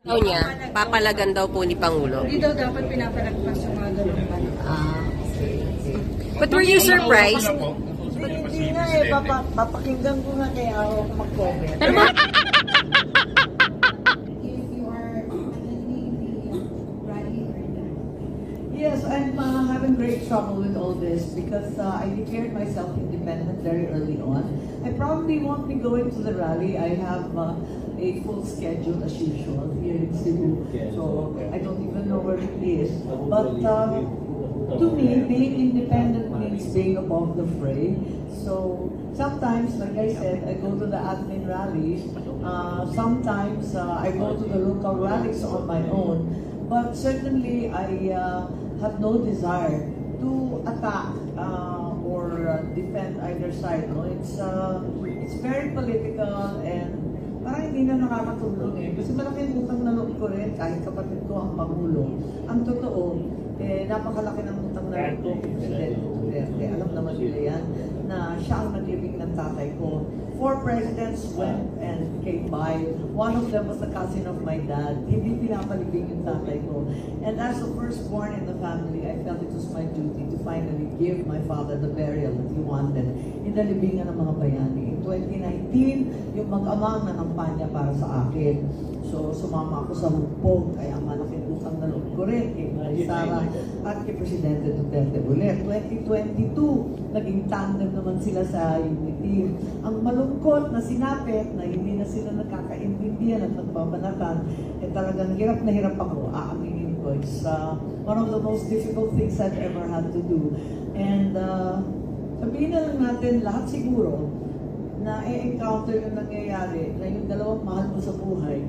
daw niya, papalagan daw po ni Pangulo. Hindi daw dapat pinapalagpas yung mga ganun pa. Ah. But were you surprised? Ba't hindi nga eh, papa, papakinggan ko nga kaya ako mag-comment. Trouble with all this because uh, I declared myself independent very early on. I probably won't be going to the rally. I have uh, a full schedule as usual here in Cebu, so I don't even know where it is. But uh, to me, being independent means being above the fray. So sometimes, like I said, I go to the admin rallies. Uh, sometimes uh, I go to the local rallies on my own. But certainly, I uh, have no desire to attack uh, or defend either side. No, it's uh, it's very political and parang hindi na nakakatulong eh. Kasi malaking utang na loob ko rin kahit kapatid ko ang Pangulo. Ang totoo, eh, napakalaki ng utang na loob ko kay Presidente Duterte. Alam naman nila yan na siya ang naglibing ng tatay ko. Four presidents went and came by. One of them was the cousin of my dad. Hindi pinapalibing yung tatay ko. And as the firstborn in the family, I felt it was my duty to finally give my father the burial that he wanted in the libingan ng mga bayani. In 2019, yung mag-ama ang nanampanya para sa akin. So, sumama ako sa hukpog, kaya malaking utang na loob ko rin kay Maria Sara at kay Presidente Duterte ulit. 2022, naging tandem naman sila sa Unity. Ang malungkot na sinapit na hindi na sila nagkakaintindihan at nagbabanatan, eh talagang hirap na hirap ako, aaminin ko. It's uh, one of the most difficult things I've ever had to do. And uh, sabihin na lang natin, lahat siguro, na i-encounter yung nangyayari na yung dalawang mahal mo sa buhay,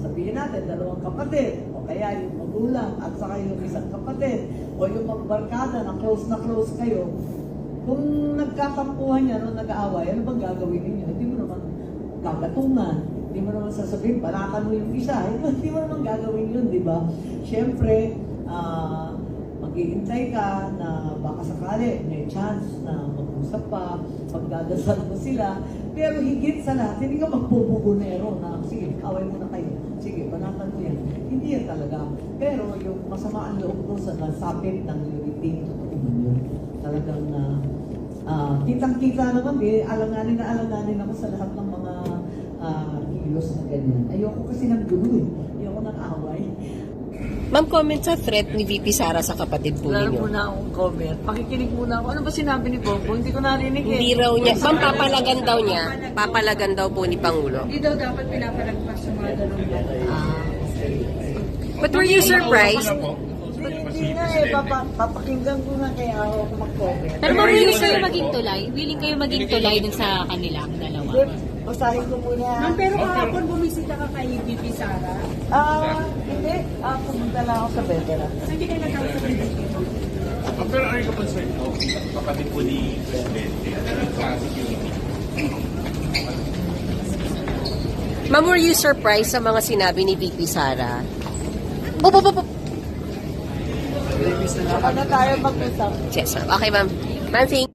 sabihin natin, dalawang kapatid, o kaya yung magulang, at saka yung isang kapatid, o yung magbarkada na close na close kayo, kung nagkakampuhan yan o nag-aaway, ano bang gagawin ninyo? Hindi mo naman gagatungan. Hindi mo naman sasabihin, banatan mo yung isa. Hindi mo naman gagawin yun, di ba? Siyempre, ah, mag-iintay ka na baka sakali may chance na mag-usap pa, magdadasal mo sila. Pero higit sa lahat, hindi ka magpupugunero na, sige, away mo na kayo. Sige, banatan mo yan. Hindi yan talaga. Pero yung masama ang loob ko sa nasapit ng unity, totoo yun. Talagang na ah, kitang-kita naman, eh, alanganin na alanganin ako sa lahat ng mga ah, kilos na ganyan. Ayoko kasi ng gulo eh. Ayoko ng away. Ma'am, comment sa threat ni VP Sara sa kapatid po Wala ninyo. muna akong comment. Pakikinig muna ako. Ano ba sinabi ni Bongo? Hindi ko narinig eh. Hindi raw niya, ma'am, papalagan daw niya, papalagan daw po ni Pangulo. Hindi daw dapat pinapalagpas yung mga ganun pa. Ah. But were you surprised? Hindi nga eh. Papa, papakinggan ko nga kaya ako mag-comment. Pero ma'am, willing kayo maging tulay? Willing kayo maging tulay dun sa kanila, ang dalawa? Basahin ko muna. Ma'am, pero kahapon bumisita ka kay VP Sara. Ah, hindi. Ah, pumunta lang ako sa veteran. Hindi kayo nagkausap ni VP. Ah, Pero are you concerned no? kapatid po ni Presidente sa security? Ma'am, were you surprised sa mga sinabi ni VP Sara? Bup, bup, bup, bup. Saka na tayo mag-usap. Yes, ma'am. Okay, ma'am. Ma'am, thank